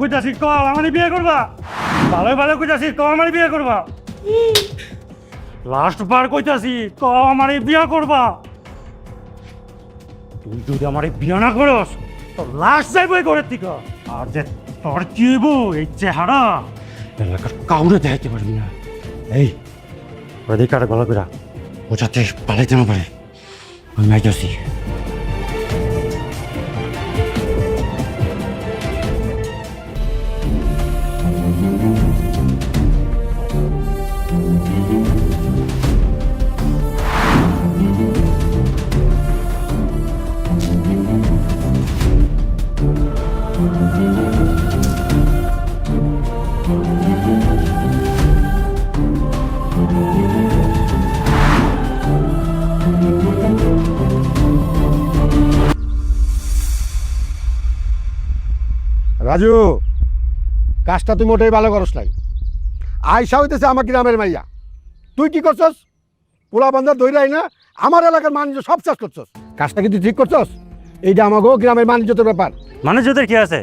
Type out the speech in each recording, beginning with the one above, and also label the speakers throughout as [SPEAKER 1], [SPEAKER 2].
[SPEAKER 1] কইতাছি ক আমার বিয়ে করবা? ভালো ভালো কইতাছি ক আমার বিয়ে করবা? লাস্ট বার কইতাছি ক আমার বিয়ে করবা? তুই যদি আমার বিয়ে না করস, তো লাস্ট যাইব এই ঘরের থেকে। আর যে তোর কি এই চেহারা, এলাকার কাউরে দেখাইতে পারবি না। এই অধিকার গলা করা ও যাতে পালাইতে না পারে, আমি আইতাছি।
[SPEAKER 2] রাজু কাজটা তুই মোটেই ভালো করস নাই। আয়সা হইতেছে আমার গ্রামের মাইয়া। তুই কি করছস? পোলা বান্ধার দৈরাই না আমার এলাকার মানুষ সব চাষ করছস। কাজটা কিন্তু ঠিক করছস? এইটা আমাকেও গ্রামের বাণিজ্যতের ব্যাপার।
[SPEAKER 1] মানুষদের কি আছে?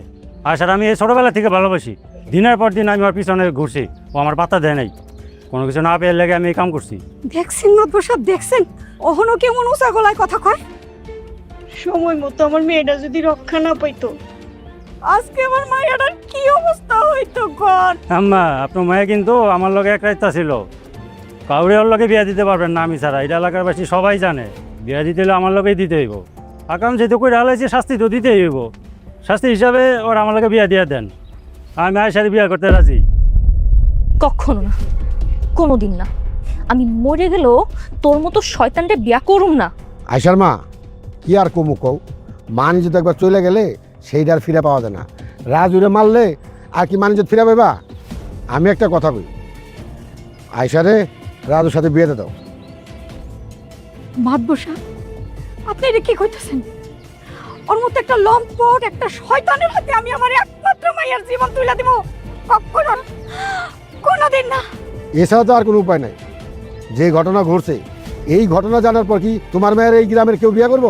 [SPEAKER 1] আর স্যার আমি এই ছোটোবেলা থেকে ভালোবাসি। দিনের পর দিন আমি ওর পিছনে ঘুরছি ও আমার পাতা দেয় নাই। কোনো কিছু না পেয়ে লেগে আমি এই কাম করছি।
[SPEAKER 3] দেখছেন মাতবর সাহেব দেখছেন? অহনো কেমন উঁচা গলায় কথা কয়? সময় মতো আমার মেয়েটা যদি রক্ষা না পাইতো আজকে আমার মায়েরার কি অবস্থা হইতো ঘর
[SPEAKER 1] আম্মা আপনার মায়ে কিন্তু আমার লগে এক রাইতা ছিল। কাউরে ওর লগে বিয়া দিতে পারবেন না আমি ছাড়া এটা এলাকার বাসী সবাই জানে। বিয়া দিতে হলে আমার লগেই দিতে হইব। আকাম যেহেতু করে হালাইছে শাস্তি তো দিতেই হইব। শাস্তি হিসাবে ওর আমার লগে বিয়া দিয়া দেন। আমি আয়ের সাথে বিয়া করতে রাজি।
[SPEAKER 4] কখনো না কোনোদিন না। আমি মরে গেলেও তোর মতো শয়তানটা বিয়া করুম না।
[SPEAKER 2] আয়সার মা কি আর কমু কও? মানিজ্য একবার চলে গেলে সেইটা আর ফিরে পাওয়া যায় না। রাজুরে মারলে আর কি মানিজ্য ফিরে পাইবা? আমি একটা কথা কই আয়সারে রাজুর সাথে বিয়েতে দাও।
[SPEAKER 3] মাতবর সাহেব আপনি এটা কি কইতেছেন? ওর মতো একটা লম্পট একটা শয়তানের হাতে আমি আমার একমাত্র মায়ের জীবন তুলে দিব কখনো। কোনোদিন না।
[SPEAKER 2] এছাড়া তো আর কোনো উপায় নাই। যে ঘটনা ঘটছে এই ঘটনা জানার পর কি তোমার মেয়ের এই গ্রামের কেউ বিয়ে করব?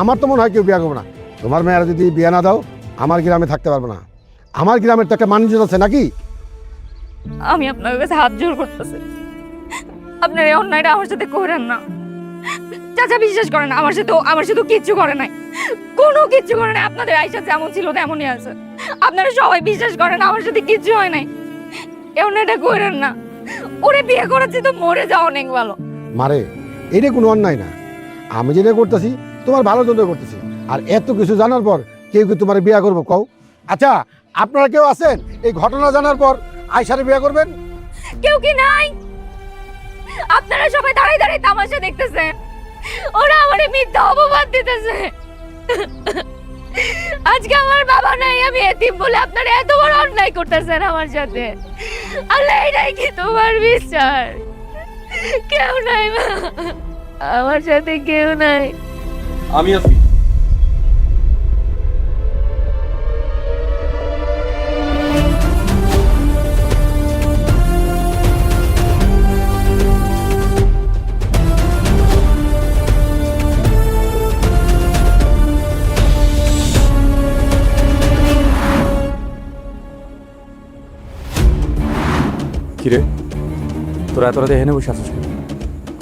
[SPEAKER 2] আমার তো মনে হয় কেউ বিয়ে করব না। তোমার মেয়েরা যদি বিয়ে না দাও আমার গ্রামে থাকতে পারব না। আমার গ্রামের তো একটা মানুষ আছে নাকি?
[SPEAKER 4] আমি আপনার কাছে হাত জোর করতেছি। আপনার এই অন্যায়টা আমার সাথে করেন না। চাচা বিশ্বাস করেন না, আমার সাথে আমার সাথে কিচ্ছু করে নাই। কোনো কিচ্ছু করে নাই। আপনাদের আইসা যেমন ছিল তেমনই আছে। আপনারা সবাই বিশ্বাস করেন আমার সাথে কিচ্ছু হয় নাই। এই অন্যায়টা করেন না। ওরে বিয়ে করেছি তো মরে যাও অনেক ভালো।
[SPEAKER 2] মারে এটা কোনো অন্যায় না। আমি যেটা করতেছি তোমার ভালো জন্য করতেছি। আর এত কিছু জানার পর কেউ কি তোমার বিয়ে করব কও? আচ্ছা আপনারা কেউ আছেন? এই ঘটনা জানার পর আয়সারে বিয়ে করবেন?
[SPEAKER 4] কেউ কি নাই? আপনারা সবাই দাঁড়াই দাঁড়াই তামাশা দেখতেছেন ওরা আমারে মিথ্যা অপবাদ দিতেছে। আজকে আমার বাবা নাই আমি এতিম বলে আপনারা এত বড় অন্যায় করতেছেন আমার সাথে। আল্লাহ এটাই কি তোমার বিচার? কেউ নাই মা। আমার সাথে কেউ নাই।
[SPEAKER 5] আমি আছি। কিরে? তোরা এত রাতে এখানে বসে আছিস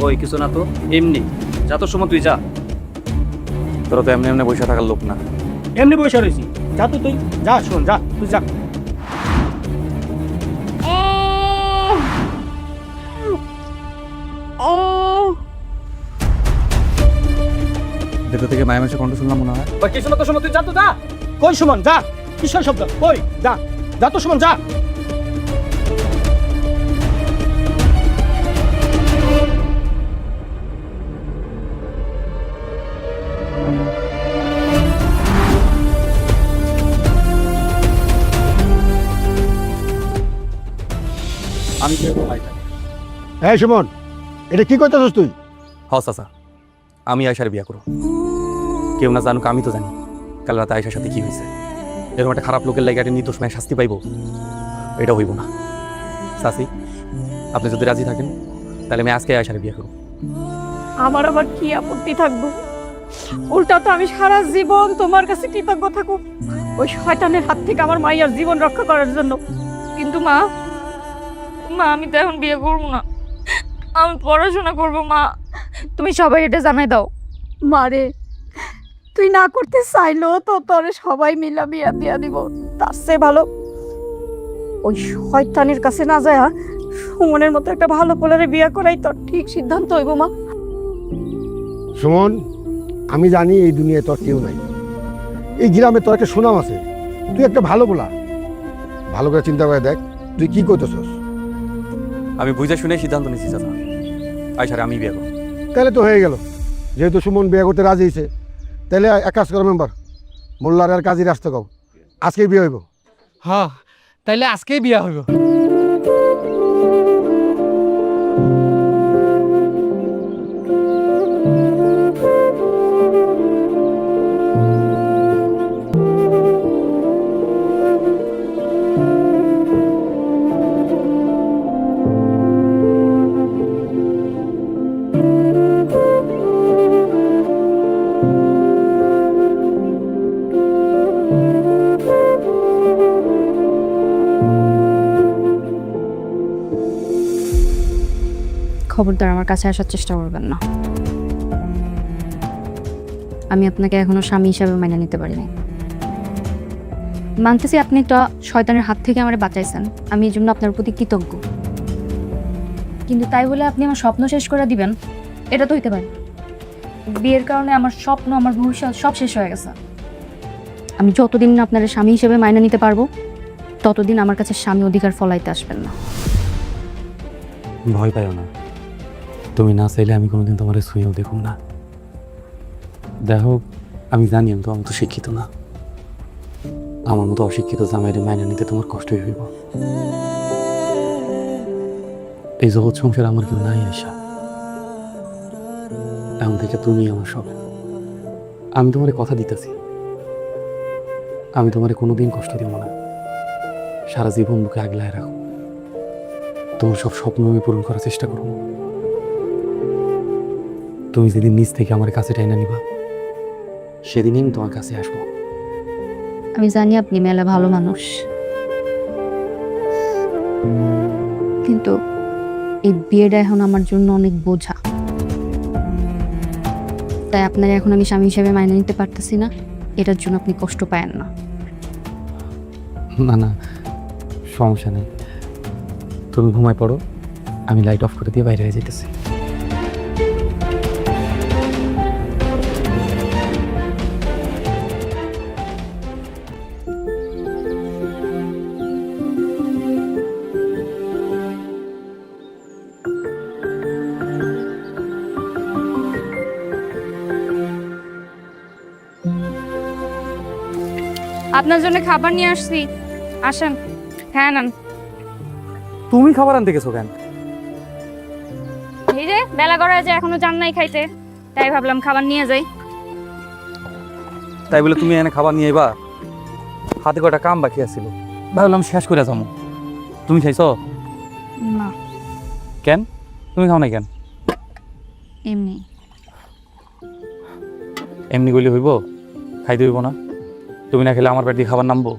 [SPEAKER 6] ওই কিছু না তো। এমনি। যা তোর সময় তুই যা।
[SPEAKER 5] তোরা তো এমনি এমনি বসে থাকার লোক না।
[SPEAKER 1] এমনি বসে রয়েছি। যা তো তুই। যা শোন যা তুই যা।
[SPEAKER 5] ভেতর থেকে মায়ের মানুষের কণ্ঠ শুনলাম মনে হয়।
[SPEAKER 1] ওই কিছু না তো সময় তুই যা তো যা। কই সুমন যা। কিসের শব্দ? কই যা। যা তো সুমন যা।
[SPEAKER 2] হ্যাঁ সুমন এটা কি করতেছিস তুই?
[SPEAKER 5] হ চাচা আমি আয়সার বিয়া করো কেউ না জানুক আমি তো জানি কাল রাতে আয়সার সাথে কি হয়েছে। এরকম একটা খারাপ লোকের লাগে একটা নির্দোষ মেয়ে শাস্তি পাইবো এটা হইব না। চাচি আপনি যদি রাজি থাকেন তাহলে আমি আজকে আয়সার বিয়া করব।
[SPEAKER 3] আমার আবার কি আপত্তি থাকব? উল্টা তো আমি সারা জীবন তোমার কাছে কৃতজ্ঞ থাকব। ওই শয়তানের হাত থেকে আমার মাইয়ার জীবন রক্ষা করার জন্য।
[SPEAKER 4] কিন্তু মা মা আমি তো এখন বিয়ে করব না। আমি পড়াশোনা করব মা। তুমি সবাই এটা জানাই দাও।
[SPEAKER 3] মারে তুই না করতে চাইলেও তো তোরে সবাই মিলা বিয়া দিয়া দিব। তার চেয়ে ভালো ওই শয়তানের কাছে না যায় সুমনের মতো একটা ভালো পোলারে বিয়া করাই তোর ঠিক সিদ্ধান্ত হইব মা।
[SPEAKER 2] সুমন আমি জানি এই দুনিয়ায় তোর কেউ নাই। এই গ্রামে তোর একটা সুনাম আছে। তুই একটা ভালো বলা ভালো করে চিন্তা করে দেখ তুই কি করতেছস?
[SPEAKER 5] আমি বুঝে শুনে সিদ্ধান্ত নিচ্ছি চাচা। আয়সারে আমি বিয়ে করব।
[SPEAKER 2] তাহলে তো হয়ে গেল। যেহেতু সুমন বিয়ে করতে রাজি হয়েছে তাহলে এক কাজ করো মেম্বার মোল্লার আর কাজী রাস্তা কও। আজকেই বিয়ে হইব।
[SPEAKER 7] হ্যাঁ তাইলে আজকেই বিয়া হইব।
[SPEAKER 4] খবরদার আমার কাছে আসার চেষ্টা করবেন না। আমি আপনাকে এখনও স্বামী হিসাবে মেনে নিতে পারি পারিনি। মানতেছি আপনি তো শয়তানের হাত থেকে আমার বাঁচাইছেন। আমি এই জন্য আপনার প্রতি কৃতজ্ঞ। কিন্তু তাই বলে আপনি আমার স্বপ্ন শেষ করে দিবেন, এটা তো হইতে পারে। বিয়ের কারণে আমার স্বপ্ন, আমার ভবিষ্যৎ সব শেষ হয়ে গেছে। আমি যতদিন না আপনার স্বামী হিসেবে মাইনে নিতে পারব, ততদিন আমার কাছে স্বামী অধিকার ফলাইতে আসবেন না।
[SPEAKER 5] ভয় পাইও না। তুমি না চাইলে আমি কোনোদিন তোমার শুয়েও দেখুন না। দেখো আমি জানি আমি তো আমি তো শিক্ষিত না। আমার মতো অশিক্ষিত জামাইরে মাইনে নিতে তোমার কষ্টই হইব। এই জগৎ সংসার আমার কেউ নাই আশা এখন থেকে তুমি আমার সব। আমি তোমার কথা দিতেছি। আমি তোমারে কোনোদিন কষ্ট দিব না। সারা জীবন বুকে আগলায় রাখো। তোমার সব স্বপ্ন আমি পূরণ করার চেষ্টা করব। তুমি যেদিন নিজ থেকে আমার কাছে টাইনা নিবা সেদিনই আমি তোমার কাছে আসব।
[SPEAKER 4] আমি জানি আপনি মেলা ভালো মানুষ। কিন্তু এই বিয়েটা এখন আমার জন্য অনেক বোঝা। তাই আপনার এখন আমি স্বামী হিসেবে মাইনে নিতে পারতেছি না। এটার জন্য আপনি কষ্ট পায়েন না।
[SPEAKER 5] না না সমস্যা নেই। তুমি ঘুমায় পড়ো আমি লাইট অফ করে দিয়ে বাইরে হয়ে যেতেছি
[SPEAKER 4] আপনার জন্য খাবার নিয়ে আসছি। আসেন। হ্যাঁ নান।
[SPEAKER 5] তুমি খাবার আনতে গেছো কেন?
[SPEAKER 4] এই যে বেলা করা যে এখনও যান নাই খাইতে। তাই ভাবলাম খাবার নিয়ে যাই।
[SPEAKER 5] তাই বলে তুমি এনে খাবার নিয়ে এবা হাতে কটা কাম বাকি আছিল। ভাবলাম শেষ করে যাব। তুমি খাইছো?
[SPEAKER 4] না।
[SPEAKER 5] কেন? তুমি খাও নাই কেন?
[SPEAKER 4] এমনি।
[SPEAKER 5] এমনি গলি হইব? খাইতে হইব না? তুমি না খেলে আমার পেট দিয়ে খাবার নামবো?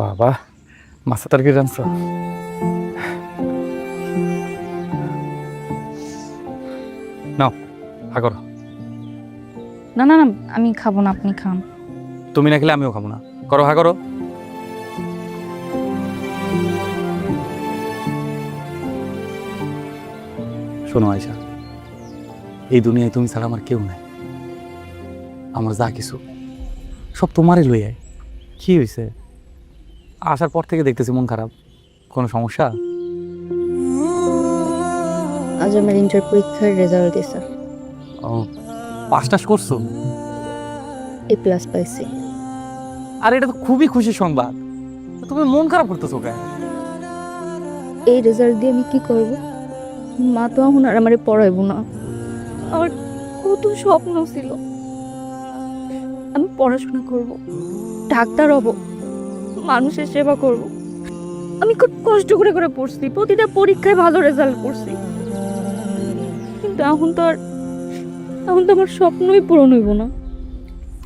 [SPEAKER 5] বাবা মাছা তরকারি রাঁধছ নাও হা করো।
[SPEAKER 4] না না না আমি খাব না আপনি খান।
[SPEAKER 5] তুমি না খেলে আমিও খাব না। করো হা করো। শোনো আয়সা। এই দুনিয়ায় তুমি ছাড়া আমার কেউ নাই। আমার যা কিছু সব তোমারই লই আয়। কি হয়েছে আসার পর থেকে দেখতেছি মন খারাপ। কোনো সমস্যা?
[SPEAKER 4] আজ আমার ইন্টার পরীক্ষার রেজাল্ট দিছে
[SPEAKER 5] ও পাস টাস করছ?
[SPEAKER 4] এ প্লাস পাইছি।
[SPEAKER 5] আর এটা তো খুবই খুশির সংবাদ। তুমি মন খারাপ করতেছো কেন?
[SPEAKER 4] এই রেজাল্ট দিয়ে আমি কি করব? মা তো এখন আর আমারে পড়াইব না। আমার কত স্বপ্ন ছিল। আমি পড়াশোনা করব, ডাক্তার হব, মানুষের সেবা করব। আমি খুব কষ্ট করে করে পড়ছি, প্রতিটা পরীক্ষায় ভালো রেজাল্ট করছি কিন্তু এখন তো আর, এখন তো আমার স্বপ্নই পূরণ হইব না।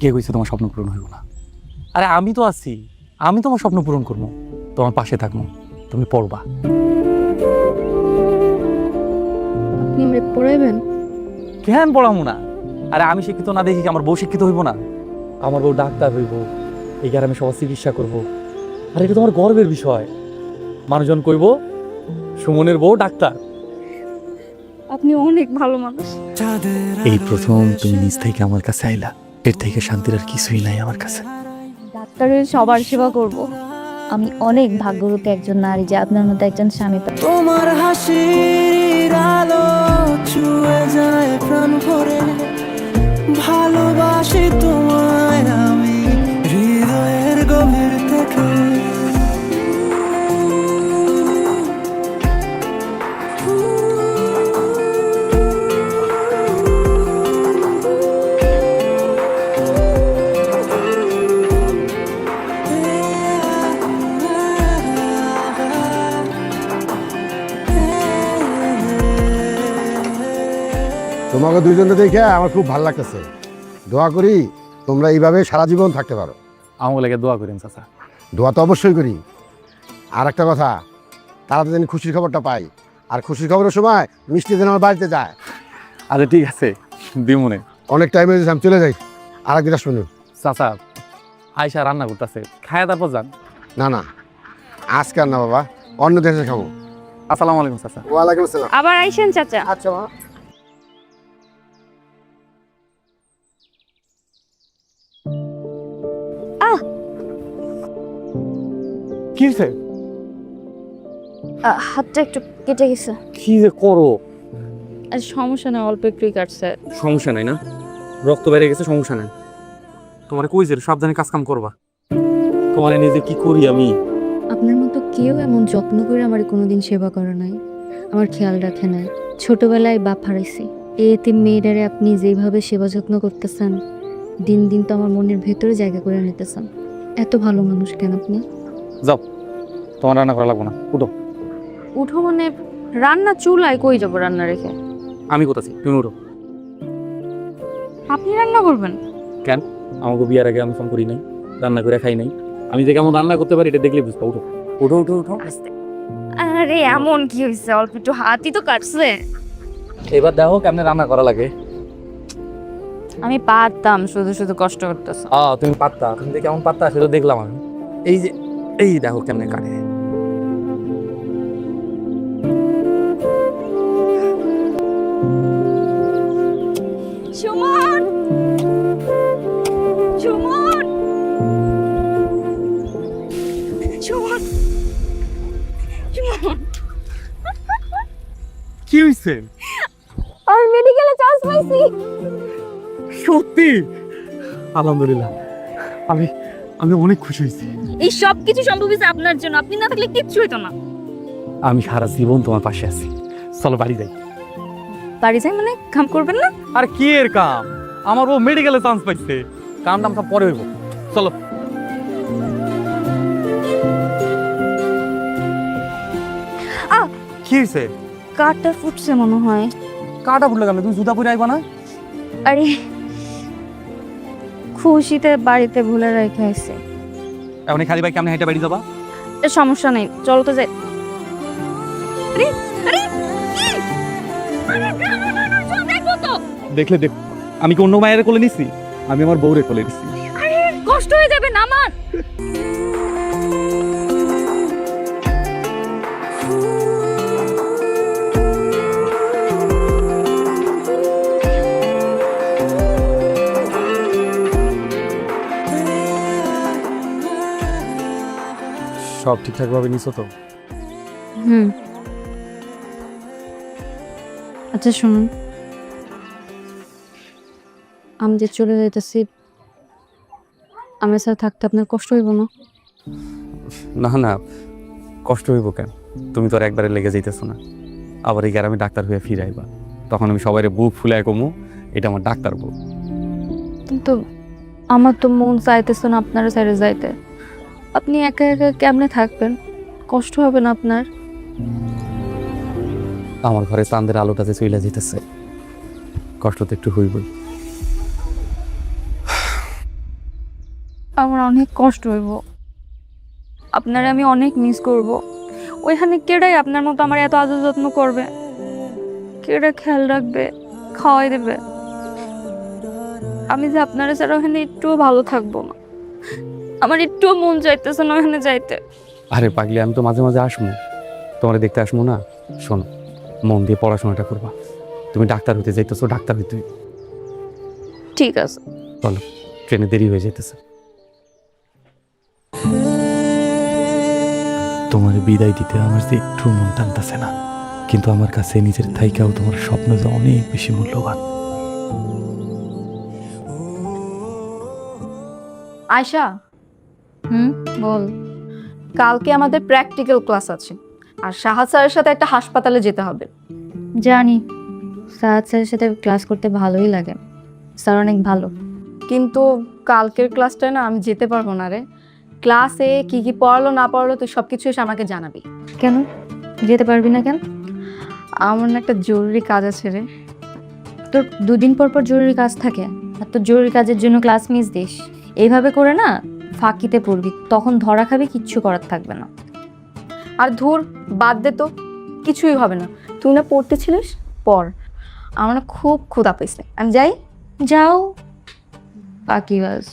[SPEAKER 5] কে কইছে তোমার স্বপ্ন পূরণ হইব না? আরে আমি তো আছি, আমি তোমার স্বপ্ন পূরণ করব। তোমার পাশে থাকব, তুমি পড়বা।
[SPEAKER 4] আপনি আমাকে পড়াইবেন?
[SPEAKER 5] কেন পড়ামো না? আরে আমি শিক্ষিত না দেখি কি আমার বউ শিক্ষিত হইব না? আমার বউ ডাক্তার হইব এই গ্রামে সবার চিকিৎসা করব। আর এটা তোমার গর্বের বিষয়। মানুষজন কইব সুমনের বউ ডাক্তার।
[SPEAKER 4] আপনি অনেক ভালো মানুষ।
[SPEAKER 5] এই প্রথম তুমি নিজ থেকে আমার কাছে আইলা এর থেকে শান্তির আর কিছুই নাই আমার কাছে।
[SPEAKER 4] ডাক্তারের সবার সেবা করব। আমি অনেক ভাগ্যবতী একজন নারী যে আপনার মতো একজন স্বামী। পাই
[SPEAKER 8] তোমার হাসির আলো ছুঁয়ে যায় প্রাণ ভরে। ভালোবাসি
[SPEAKER 2] তোমাকে দুইজনে দেখে আমার খুব ভালো লাগতেছে। দোয়া করি তোমরা এইভাবে সারা জীবন থাকতে পারো।
[SPEAKER 5] আমার লাগে দোয়া করেন চাচা।
[SPEAKER 2] দোয়া তো অবশ্যই করি। আর একটা কথা তারা তো যেন খুশির খবরটা পাই আর খুশির খবরের সময় মিষ্টি যেন আমার বাড়িতে যায়।
[SPEAKER 5] আচ্ছা ঠিক আছে দিমনে।
[SPEAKER 2] অনেক টাইম হয়ে গেছে আমি চলে যাই। আর একদিন শুনুন
[SPEAKER 5] চাচা আয়সা রান্না করতেছে। খায় তারপর যান।
[SPEAKER 2] না না আজকে আর না বাবা অন্য দেশে খাব।
[SPEAKER 5] আসসালামু আলাইকুম চাচা।
[SPEAKER 2] ওয়ালাইকুম আসসালাম
[SPEAKER 4] আবার আইসেন চাচা।
[SPEAKER 2] আচ্ছা মা।
[SPEAKER 5] কি হয়েছে
[SPEAKER 4] আহ, হাতটা একটু কেটে গেছে।
[SPEAKER 5] কি যে করো?
[SPEAKER 4] আর সমস্যা না অল্প একটুই কাটছে।
[SPEAKER 5] সমস্যা নাই না? রক্ত বেড়ে গেছে সমস্যা নাই। তোমার কই যে সাবধানে কাজ কাম করবা। তোমার নিজে কি করি আমি?
[SPEAKER 9] আপনার মতো কেউ এমন যত্ন করে আমার কোনোদিন সেবা করে নাই। আমার খেয়াল রাখে নাই। ছোটবেলায় বাপ হারাইছি। এই এতে মেয়েটারে আপনি যেভাবে সেবা যত্ন করতেছেন দিন দিন তো আমার মনের ভেতরে জায়গা করে নিতেছেন। এত ভালো মানুষ কেন আপনি?
[SPEAKER 5] যাও তোমার রান্না করা লাগবে না উঠো।
[SPEAKER 9] উঠো মানে রান্না চুলায় কই যাব রান্না রেখে?
[SPEAKER 5] আমি কোথাছি? তুমি উঠো।
[SPEAKER 4] আপনি রান্না করবেন? কেন?
[SPEAKER 5] আমাকে বিয়ার আগে আমি ফোন করি নাই রান্না করে খাই নাই। আমি যে কেমন রান্না করতে পারি এটা দেখলে বুঝতে উঠো। উঠো উঠো উঠো।
[SPEAKER 4] আরে এমন কি হয়েছে অল্প একটু হাতই তো কাটছে।
[SPEAKER 5] এবার দেখো কেমনে রান্না করা লাগে।
[SPEAKER 4] আমি পারতাম শুধু শুধু কষ্ট করতেছে।
[SPEAKER 5] আ তুমি পাত্তা তুমি যে কেমন পাত্তা সেটা দেখলাম আমি। এই যে এই দেখো কেমনে কাটে। কি হইছে?
[SPEAKER 4] আমি মেডিকেলে চান্স পাইছি।
[SPEAKER 5] সত্যি? আলহামদুলিল্লাহ। আমি আমি অনেক খুশি হয়েছি
[SPEAKER 4] এই সব কিছু সম্ভব হয়েছে আপনার জন্য। আপনি না থাকলে কিচ্ছু হতো না।
[SPEAKER 5] আমি সারা জীবন তোমার পাশে আছি। চলো বাড়ি যাই।
[SPEAKER 4] বাড়ি যাই মানে কাম করবেন না?
[SPEAKER 5] আর কি এর কাম? আমার ও মেডিকেলে চান্স পাইছে। কাম টাম সব পরে হইব। চলো! কি হয়েছে
[SPEAKER 4] কাঠটা ফুটছে মনে হয়।
[SPEAKER 5] কাটা ফুটলে গেল তুমি জুতা পরে আইবা না?
[SPEAKER 4] আরে খুশিতে বাড়িতে ভুলে রেখে আসছে
[SPEAKER 5] এখন খালি ভাই কেমনে হেঁটে বাড়ি যাবা?
[SPEAKER 4] সমস্যা নেই চলো তো যাই। আরে আরে কি? আরে, না, না, না, না, চল, দেখব তো।
[SPEAKER 5] দেখলে দেখ আমি কি অন্য মায়ের কোলে নিছি? আমি আমার বউরে কোলে নিছি।
[SPEAKER 4] আরে কষ্ট হয়ে যাবে না আমার?
[SPEAKER 5] সব ঠিকঠাক ভাবে নিছো তো?
[SPEAKER 9] হুম। আচ্ছা শুনুন। আমি যে চলে যাইতেছি আমার সাথে থাকতে আপনার কষ্ট হইব না?
[SPEAKER 5] না না কষ্ট হইব কেন? তুমি তো আর একবারে লেগে যাইতেছো না। আবার এই গ্রামে ডাক্তার হয়ে ফিরে আইবা। তখন আমি সবাই বুক ফুলে কমু এটা আমার ডাক্তার বউ।
[SPEAKER 9] কিন্তু আমার তো মন চাইতেছে না আপনারা সাইডে যাইতে। আপনি একা একা কেমনে থাকবেন? কষ্ট হবে না আপনার?
[SPEAKER 5] আমার ঘরে চাঁদের আলোটা যে চইলা যেতেছে কষ্ট তো একটু হইবই।
[SPEAKER 4] আমার অনেক কষ্ট হইব। আপনারে আমি অনেক মিস করব। ওইখানে কেডাই আপনার মতো আমার এত আদর যত্ন করবে? কেডা খেয়াল রাখবে? খাওয়াই দেবে? আমি যে আপনারা ছাড়া ওখানে একটুও ভালো থাকব না। আমার একটুও মন চাইতেছে না ওখানে যাইতে।
[SPEAKER 5] আরে পাগলি আমি তো মাঝে মাঝে আসব। তোমার দেখতে আসব না? শোনো মন দিয়ে পড়াশোনাটা করবা। তুমি ডাক্তার হতে যাইতেছো ডাক্তার হইতে।
[SPEAKER 4] ঠিক আছে।
[SPEAKER 5] ট্রেনে দেরি হয়ে যাইতেছে। তোমার বিদায় দিতে আমার যে একটু মন টানতেছে না কিন্তু আমার কাছে নিজের থাইকাও তোমার স্বপ্ন যে অনেক বেশি মূল্যবান।
[SPEAKER 3] আয়শা
[SPEAKER 9] হুম বল।
[SPEAKER 3] কালকে আমাদের প্র্যাকটিক্যাল ক্লাস আছে আর সাহাদ স্যারের সাথে একটা হাসপাতালে যেতে হবে।
[SPEAKER 9] জানি সাদ স্যারের সাথে ক্লাস করতে ভালোই লাগে। স্যার অনেক ভালো।
[SPEAKER 3] কিন্তু কালকের ক্লাসটায় না আমি যেতে পারব না রে। ক্লাসে কি কি পড়ালো না পড়ালো তুই সব কিছু এসে আমাকে জানাবি।
[SPEAKER 9] কেন? যেতে পারবি না কেন?
[SPEAKER 3] আমার না একটা জরুরি কাজ আছে রে।
[SPEAKER 9] তোর দুদিন পর পর জরুরি কাজ থাকে আর তোর জরুরি কাজের জন্য ক্লাস মিস দিস। এইভাবে করে না ফাঁকিতে পড়বি তখন ধরা খাবি কিচ্ছু করার থাকবে না।
[SPEAKER 3] আর ধুর বাদ দে তো কিছুই হবে না। তুই না পড়তেছিলিস? পর আমার না খুব ক্ষুধা পেয়েছে আমি যাই?
[SPEAKER 9] যাও। ফাঁকিবাজ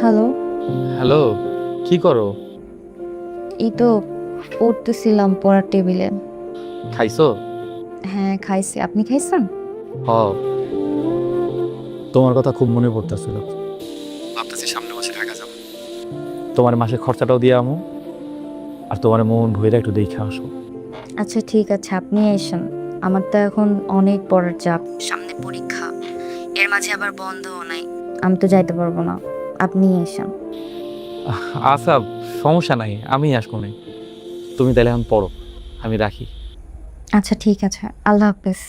[SPEAKER 9] হ্যালো।
[SPEAKER 5] হ্যালো কি করো?
[SPEAKER 9] এই তো পড়তেছিলাম পড়ার টেবিলে।
[SPEAKER 5] খাইছো?
[SPEAKER 9] হ্যাঁ খাইছি। আপনি খাইছেন?
[SPEAKER 5] হ। তোমার কথা খুব মনে পড়তেছিল। ভাবতেছি সামনে মাসে ঢাকা যাব। তোমার মাসে খরচাটাও দিয়ে আমো আর তোমার মন ভইরা একটু দেখে আসো।
[SPEAKER 9] আচ্ছা ঠিক আছে আপনি এসেন আমার তো এখন অনেক পড়ার চাপ। সামনে পরীক্ষা এর মাঝে আবার বন্ধও নাই। আমি তো যাইতে পারব না। আপনি এসেন
[SPEAKER 5] আচ্ছা সমস্যা নাই আমি আসব নাই তুমি তাহলে এখন পড়ো আমি রাখি।
[SPEAKER 9] আচ্ছা ঠিক আছে আল্লাহ হাফেজ।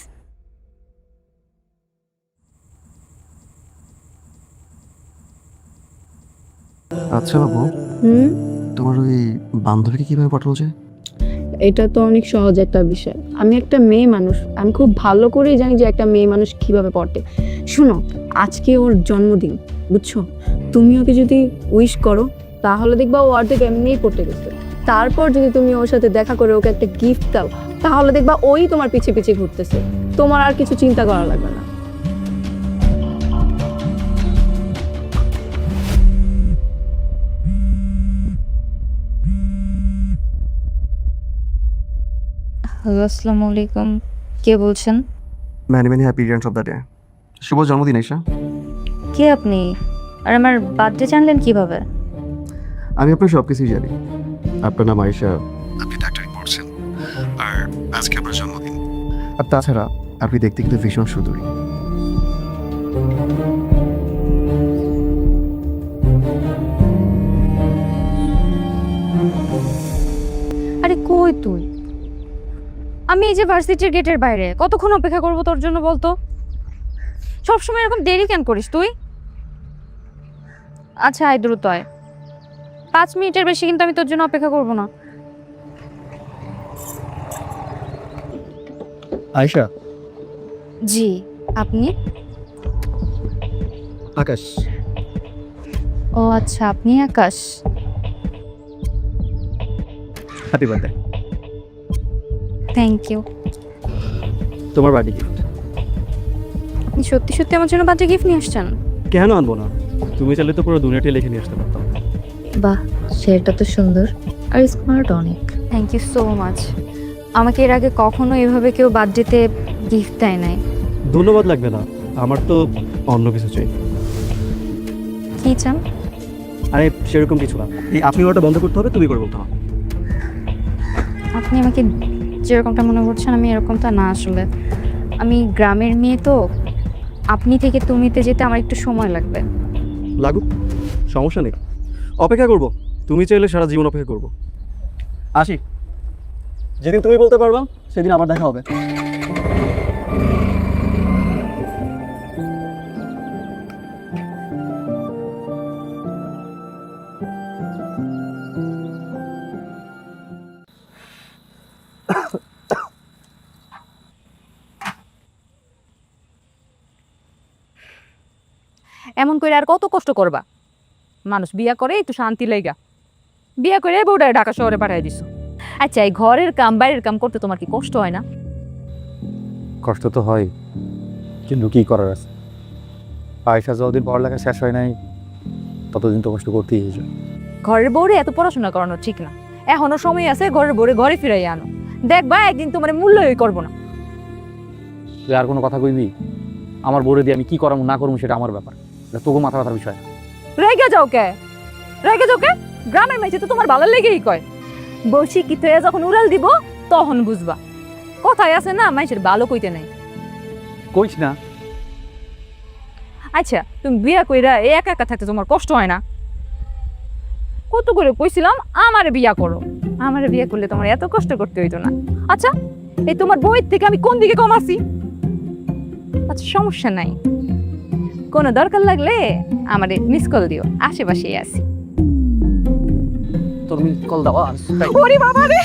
[SPEAKER 10] আচ্ছা বাবু
[SPEAKER 11] হুম?
[SPEAKER 10] তোমার ওই বান্ধবীকে কীভাবে পাঠানো যায়?
[SPEAKER 11] এটা তো অনেক সহজ একটা বিষয়। আমি একটা মেয়ে মানুষ আমি খুব ভালো করেই জানি যে একটা মেয়ে মানুষ কীভাবে পড়ে শুনো আজকে ওর জন্মদিন বুঝছ? তুমি ওকে যদি উইশ করো তাহলে দেখবা ও অর্ধেক এমনিই পড়তে গেছে। তারপর যদি তুমি ওর সাথে দেখা করে ওকে একটা গিফট দাও তাহলে দেখবা ওই তোমার পিছে পিছে ঘুরতেছে। তোমার আর কিছু চিন্তা করা লাগবে না।
[SPEAKER 9] হ্যালো আসসালামু আলাইকুম। কে বলছেন?
[SPEAKER 10] Many many happy returns of the day শুভ জন্মদিন আইসা
[SPEAKER 9] কে আপনি? আর আমার বার্থডে জানলেন কীভাবে?
[SPEAKER 10] আমি আপনার সব কিছুই জানি। আপনার নাম আয়েশা। আপনি ডাক্তারি পড়ছেন আর আজকে আপনার জন্মদিন। আর তাছাড়া আপনি দেখতে কিন্তু ভীষণ সুদূরী
[SPEAKER 4] আরে কই তুই? আমি এই যে ভার্সিটির গেটের বাইরে কতক্ষণ অপেক্ষা করব তোর জন্য বলতো? সবসময় এরকম দেরি কেন করিস তুই? আচ্ছা আয় দ্রুত আয়। পাঁচ মিনিটের বেশি কিন্তু আমি তোর জন্য অপেক্ষা করব না।
[SPEAKER 10] আয়েশা।
[SPEAKER 9] জি আপনি?
[SPEAKER 10] আকাশ।
[SPEAKER 9] ও আচ্ছা আপনি Akash?
[SPEAKER 10] Happy birthday
[SPEAKER 9] thank you
[SPEAKER 10] তোমার বার্থডে গিফট
[SPEAKER 4] আপনি সত্যি সত্যি আমার জন্য বার্থডে গিফট নিয়ে আসছেন?
[SPEAKER 10] কেন আনব না? তুমি চাইলে তো পুরো দুনিয়াটি লিখে নিয়ে আসতে পারতাম।
[SPEAKER 9] বাহ সেটা তো সুন্দর আর স্মার্ট অনেক।
[SPEAKER 4] থ্যাংক ইউ সো মাচ আমাকে এর আগে কখনো এভাবে কেউ বার্থডেতে গিফট দেয় নাই।
[SPEAKER 10] ধন্যবাদ লাগবে না আমার তো অন্য কিছু চাই।
[SPEAKER 4] কি চান?
[SPEAKER 10] আরে সেরকম কিছু না। এই আপনি ওটা বন্ধ করতে হবে তুমি করে বলতে হবে।
[SPEAKER 4] আপনি আমাকে যেরকমটা মনে করছেন আমি এরকমটা না আসলে। আমি গ্রামের মেয়ে তো আপনি থেকে তুমিতে যেতে আমার একটু সময় লাগবে।
[SPEAKER 10] লাগুক, সমস্যা নেই।
[SPEAKER 12] অপেক্ষা করব, তুমি চাইলে সারা জীবন অপেক্ষা করব।
[SPEAKER 10] আসি। যেদিন তুমি বলতে পারবা, সেদিন আবার দেখা হবে।
[SPEAKER 13] এমন করে আর কত কষ্ট করবা? মানুষ বিয়া করে একটু শান্তি লেগা বিয়া করে বউটা ঢাকা শহরে পাঠিয়ে দিছো। আচ্ছা এই ঘরের কাম বাইরের কাম করতে তোমার কি কষ্ট হয় না?
[SPEAKER 5] কষ্ট তো হয় কিন্তু কি করার আছে? আয়সা যতদিন পড়ালেখা শেষ হয় নাই ততদিন তো কষ্ট করতেই হয়েছে।
[SPEAKER 13] ঘরের বউরে এত পড়াশোনা করানো ঠিক না। এখনও সময় আছে ঘরের বউরে ঘরে ফিরাই আনো। দেখবা একদিন তোমার মূল্যই করব না।
[SPEAKER 5] তুই আর কোনো কথা কইবি? আমার বোরে দিয়ে আমি কি করামু না করব সেটা আমার ব্যাপার। এটা তোকে মাথা ব্যথার বিষয়।
[SPEAKER 13] রেগে যাও কে? রেগে যাও কে? গ্রামের তো তোমার ভালো লেগেই কয়। বউ শিক্ষিত হয়ে যখন উড়াল দিব তখন বুঝবা। কথায় আছে না মানুষের ভালো কইতে নেই।
[SPEAKER 5] কইস না।
[SPEAKER 13] আচ্ছা তুমি বিয়া কইরা একা একা থাকতে তোমার কষ্ট হয় না? কত করে কইছিলাম আমারে বিয়া করো। আমারে বিয়া করলে তোমার এত কষ্ট করতে হইতো না। আচ্ছা এই তোমার বইয়ের থেকে আমি কোন দিকে কম আছি? আচ্ছা সমস্যা নাই। কোনো দরকার লাগলে আমারে মিস কল দিও। আশেপাশেই আছি।
[SPEAKER 5] তোর মিস কল দাও আর
[SPEAKER 13] ওরে বাবা রে